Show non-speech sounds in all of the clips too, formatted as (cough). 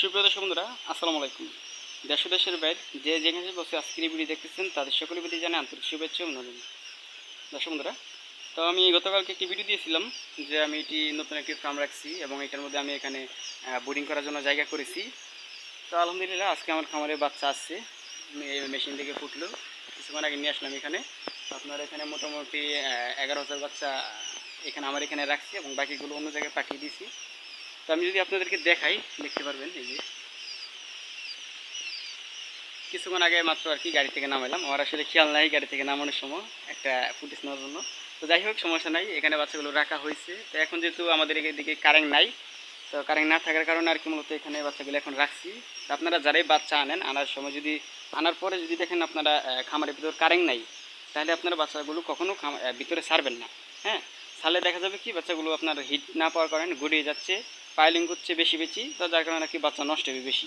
সুপ্রিয় দর্শক বন্ধুরা, আসসালামু আলাইকুম। দেশ দেশের বাইরে যে যেখানে বসে আজকের এই ভিডিও দেখতেছেন, তাদের সকলের প্রতি জানে আন্তরিক শুভেচ্ছা অভিনন্দন। দর্শক বন্ধুরা, তো আমি গতকালকে একটি ভিডিও দিয়েছিলাম যে আমি এটি নতুন একটি ফার্ম রাখছি এবং এটার মধ্যে আমি এখানে বোর্ডিং করার জন্য জায়গা করেছি। তো আলহামদুলিল্লাহ, আজকে আমার খামারে বাচ্চা আসছে মেশিন থেকে ফুটলো। কিছুক্ষণ আগে নিয়ে আসলাম এখানে। আপনার এখানে মোটামুটি এগারো হাজার বাচ্চা এখানে, আমার এখানে রাখছি এবং বাকিগুলো অন্য জায়গায় পাঠিয়ে দিয়েছি। তো আমি যদি আপনাদেরকে দেখাই দেখতে পারবেন এই যে। কিছুক্ষণ আগে মাত্র আর কি গাড়ি থেকে নামাইলাম। আমার আসলে খেয়াল নাই গাড়ি থেকে নামানোর সময় একটা ফুটেজ নেওয়ার জন্য। তো যাই হোক সমস্যা নাই এখানে বাচ্চাগুলো রাখা হয়েছে। তো এখন যেহেতু আমাদের এদিকে কারেন্ট নাই তো কারেন্ট না থাকার কারণে আর কি মূলত এখানে বাচ্চাগুলো এখন রাখছি। তো আপনারা যারাই বাচ্চা আনেন আনার সময় যদি আনার পরে যদি দেখেন আপনারা খামারের ভিতর কারেন্ট নাই তাহলে আপনারা বাচ্চাগুলো কখনো খাম- আহ, ভিতরে ছাড়বেন না। হ্যাঁ? ছাড়লে দেখা যাবে কি বাচ্চাগুলো আপনার হিট না পাওয়ার কারণে গড়িয়ে যাচ্ছে। পাইলিং করছে বেশি বেশি, তো যার কারণে আর কি বাচ্চা নষ্ট হবে বেশি।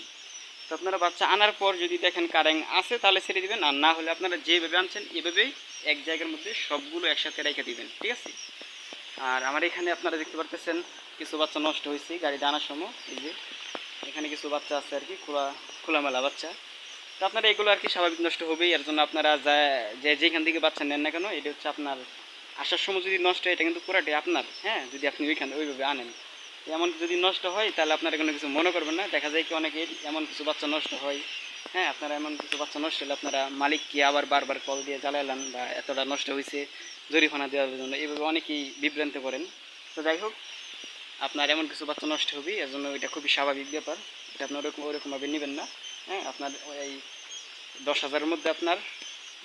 তো আপনারা বাচ্চা আনার পর যদি দেখেন কারেন্ট আছে, তাহলে ছেড়ে দিবেন। আর না হলে আপনারা যেভাবে আনছেন, এভাবেই এক জায়গার মধ্যে সবগুলো একসাথে রেখে দিবেন, ঠিক আছে? আর আমার এখানে আপনারা দেখতে পারতেছেন, কিছু বাচ্চা নষ্ট হয়েছে গাড়িতে আনার সময়, এই যে এখানে কিছু বাচ্চা আছে আর কি, খোলা, খোলামেলা বাচ্চা। তো আপনারা এগুলো আর কি স্বাভাবিক নষ্ট হবেই, এর জন্য আপনারা যে যেখান থেকে বাচ্চা নেন না কেন, এটা হচ্ছে আপনার আসার সময় যদি নষ্ট হয়, এটা কিন্তু পুরাটাই আপনার হ্যাঁ? যদি আপনি ওইখানে ওইভাবে আনেন। এমন যদি নষ্ট হয়, তাহলে আপনারা কোনো কিছু মনে করবেন না। দেখা যায় কি অনেকের এমন কিছু বাচ্চা নষ্ট হয়। হ্যাঁ আপনারা এমন কিছু বাচ্চা নষ্ট হলে আপনারা মালিককে আবার বারবার কল দিয়ে জ্বালাইলেন বা এতটা নষ্ট হয়েছে, জরিমানা দেওয়ার জন্য। এইভাবে অনেকেই বিভ্রান্ত করেন তো যাই হোক, আপনার এমন কিছু বাচ্চা নষ্ট হবে এর জন্য এটা খুবই স্বাভাবিক ব্যাপার। এটা আপনার ওরকম ওরকমভাবে নেবেন না। হ্যাঁ আপনার এই দশ হাজারের মধ্যে আপনার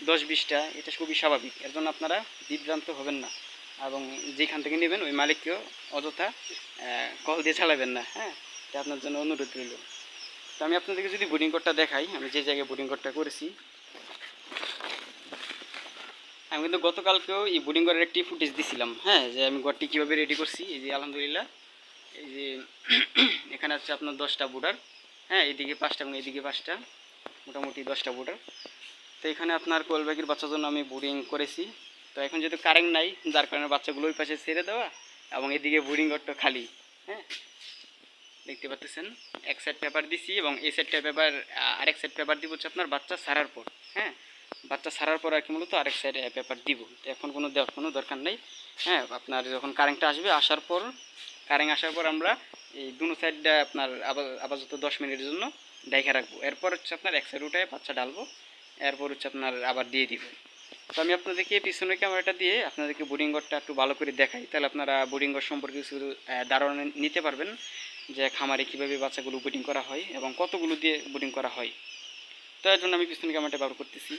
দশ বিশটা, এটা খুবই স্বাভাবিক। এর জন্য আপনারা বিভ্রান্ত হবেন না। এবং যেখান থেকে নেবেন ওই মালিককেও অযথা কল দিয়ে চালাবেন না হ্যাঁ? এটা আপনার জন্য অনুরোধ রইল। তো আমি আপনাদেরকে যদি বোর্ডিং কোডটা দেখাই, আমি যে জায়গায় বোর্ডিং কোডটা করেছি, আমি কিন্তু গতকালকেও এই বোর্ডিং ঘরের একটি ফুটেজ দিছিলাম হ্যাঁ? যে আমি ঘরটি কীভাবে রেডি করছি, এই যে আলহামদুলিল্লাহ, এই যে (clears throat) এখানে হচ্ছে আপনার দশটা বোর্ডার হ্যাঁ? এদিকে পাঁচটা এবং এদিকে পাঁচটা, মোটামুটি দশটা বোর্ডার তো এখানে আপনার কোয়েলবাগির বাচ্চার জন্য আমি বোর্ডিং করেছি। তো এখন যেহেতু কারেন্ট নাই, যার কারণে বাচ্চাগুলো ওই পাশে ছেড়ে দেওয়া এবং এদিকে বোর্ডিং ঘরটা খালি হ্যাঁ? দেখতে পাচ্ছেন, এক সাইড পেপার দিছি এবং এই সাইডটা পেপার আরেক সাইড পেপার দিব হচ্ছে আপনার বাচ্চা সারার পর হ্যাঁ? বাচ্চা সারার পর আর কি মূলত আরেক সাইড পেপার দিব। তো এখন কোনো দেওয়ার কোনো দরকার নেই হ্যাঁ? আপনার যখন কারেন্টটা আসবে, আসার পর কারেন্ট আসার পর আমরা এই দুনো সাইডটা আপনার আপাতত দশ মিনিটের জন্য ডাইখা রাখব। এরপর হচ্ছে আপনার এক সাইড উঠে বাচ্চা ডালবো এরপর হচ্ছে আপনার আবার দিয়ে দিব। তো আমি আপনাদেরকে পিছনের ক্যামেরাটা দিয়ে আপনাদেরকে বোর্ডিং ঘরটা একটু ভালো করে দেখাই, তাহলে আপনারা বোর্ডিং ঘর সম্পর্কে কিছু ধারণা নিতে পারবেন যে খামারে কীভাবে বাচ্চাগুলো বোর্ডিং করা হয় এবং কতগুলো দিয়ে বোর্ডিং করা হয়। তো এর জন্য আমি পিছনের ক্যামেরাটা ব্যবহার করতেছি।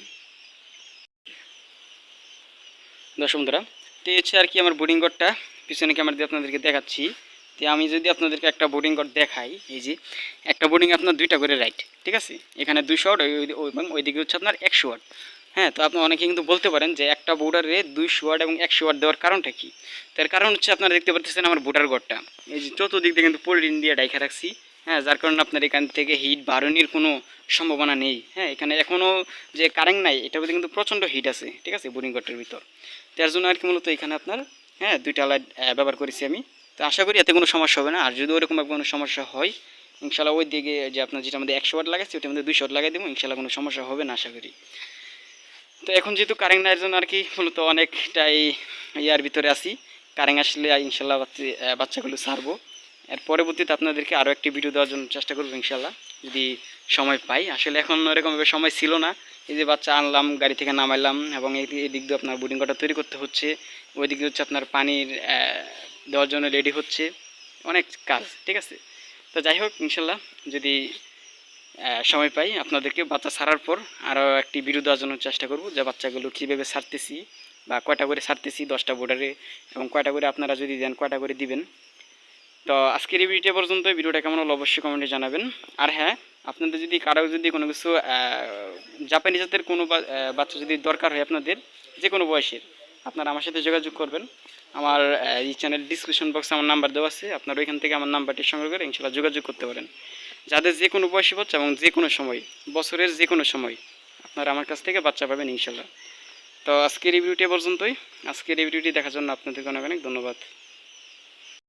দর্শক বন্ধুরা, তো হচ্ছে আর কি আমার বোর্ডিং ঘরটা পিছনে ক্যামেরা দিয়ে আপনাদেরকে দেখাচ্ছি। তো আমি যদি আপনাদেরকে একটা বোর্ডিং ঘর দেখাই, এই যে একটা বোর্ডিং আপনার দুইটা করে রাইট, ঠিক আছে? এখানে দুইশো ওয়াট এবং ওইদিকে হচ্ছে আপনার একশো ওয়াট। হ্যাঁ তো আপনি অনেকে কিন্তু বলতে পারেন যে একটা বোর্ডারে দুইশো ওয়াট এবং একশো ওয়াট দেওয়ার কারণটা কি? তার কারণ হচ্ছে আপনারা দেখতে পাচ্ছেন আমার বোর্ডার ঘরটা এই যে চতুর্দিক দিয়ে কিন্তু পলিটিন দিয়ে ডাইখা রাখছি। হ্যাঁ যার কারণে আপনার এখান থেকে হিট বাড়ানোর কোনো সম্ভাবনা নেই। হ্যাঁ এখানে এখনও যে কারেন্ট নাই, এটার মধ্যে কিন্তু প্রচণ্ড হিট আছে, ঠিক আছে বোর্ডিং ঘরটার ভিতর। তার জন্য আর কি মূলত এখানে আপনার হ্যাঁ দুইটা লাইট ব্যবহার করেছি আমি। তো আশা করি এতে কোনো সমস্যা হবে না। আর যদি ওরকম কোনো সমস্যা হয় ইনশাল্লাহ ওই দিকে যে আপনার যেটা আমাদের একশো ওয়াট লাগাচ্ছি ওটার মধ্যে দুইশো ওয়াট লাগাই দেবো ইনশাল্লাহ কোনো সমস্যা হবে না, আশা করি। তো এখন যেহেতু কারেন্ট নাই জন্য আর কি মূলত অনেকটাই ইয়ার ভিতরে আছি কারেন্ট আসলে ইনশাল্লাহ বাচ্চা- বাচ্চাগুলো ছাড়বো। এর পরবর্তীতে আপনাদেরকে আরও একটি ভিডিও দেওয়ার জন্য চেষ্টা করব ইনশাল্লাহ, যদি সময় পাই। আসলে এখন ওরকমভাবে সময় ছিল না, এই যে বাচ্চা আনলাম, গাড়ি থেকে নামাইলাম এবং এই দিক দিয়ে আপনার বোর্ডিং কটা তৈরি করতে হচ্ছে, ওই দিকে হচ্ছে আপনার পানির দেওয়ার জন্য রেডি হচ্ছে, অনেক কাজ, ঠিক আছে? তো যাই হোক, ইনশাল্লাহ যদি সময় পাই আপনাদেরকে বাচ্চা ছাড়ার পর আরও একটি দেওয়ার জন্য চেষ্টা করব যে বাচ্চাগুলো কীভাবে ছাড়তেছি বা কয়টা করে ছাড়তেছি দশটা বোর্ডারে এবং কয়টা করে আপনারা যদি দেন কয়টা করে দিবেন। তো আজকের এই ভিডিও পর্যন্ত, ভিডিওটা কেমন হলো অবশ্যই কমেন্টে জানাবেন। আর হ্যাঁ আপনাদের যদি কারও যদি কোনো কিছু জাপানি জাতের কোনো বাচ্চা যদি দরকার হয় আপনাদের যে কোনো বয়সের, আপনারা আমার সাথে যোগাযোগ করবেন। আমার এই চ্যানেল ডিসক্রিপশন বক্সে আমার নাম্বার দেওয়া আছে, আপনারা ওইখান থেকে আমার নাম্বারটি সংগ্রহ করে ইনশাল্লাহ যোগাযোগ করতে পারেন। যাদের যে কোনো বয়সী বাচ্চা এবং যে কোনো সময়, বছরের যে কোনো সময় আপনারা আমার কাছ থেকে বাচ্চা পাবেন ইনশাল্লাহ। তো আজকের এই ভিডিওটি পর্যন্তই। আজকের এই ভিডিওটি দেখার জন্য আপনাদেরকে অনেক অনেক ধন্যবাদ।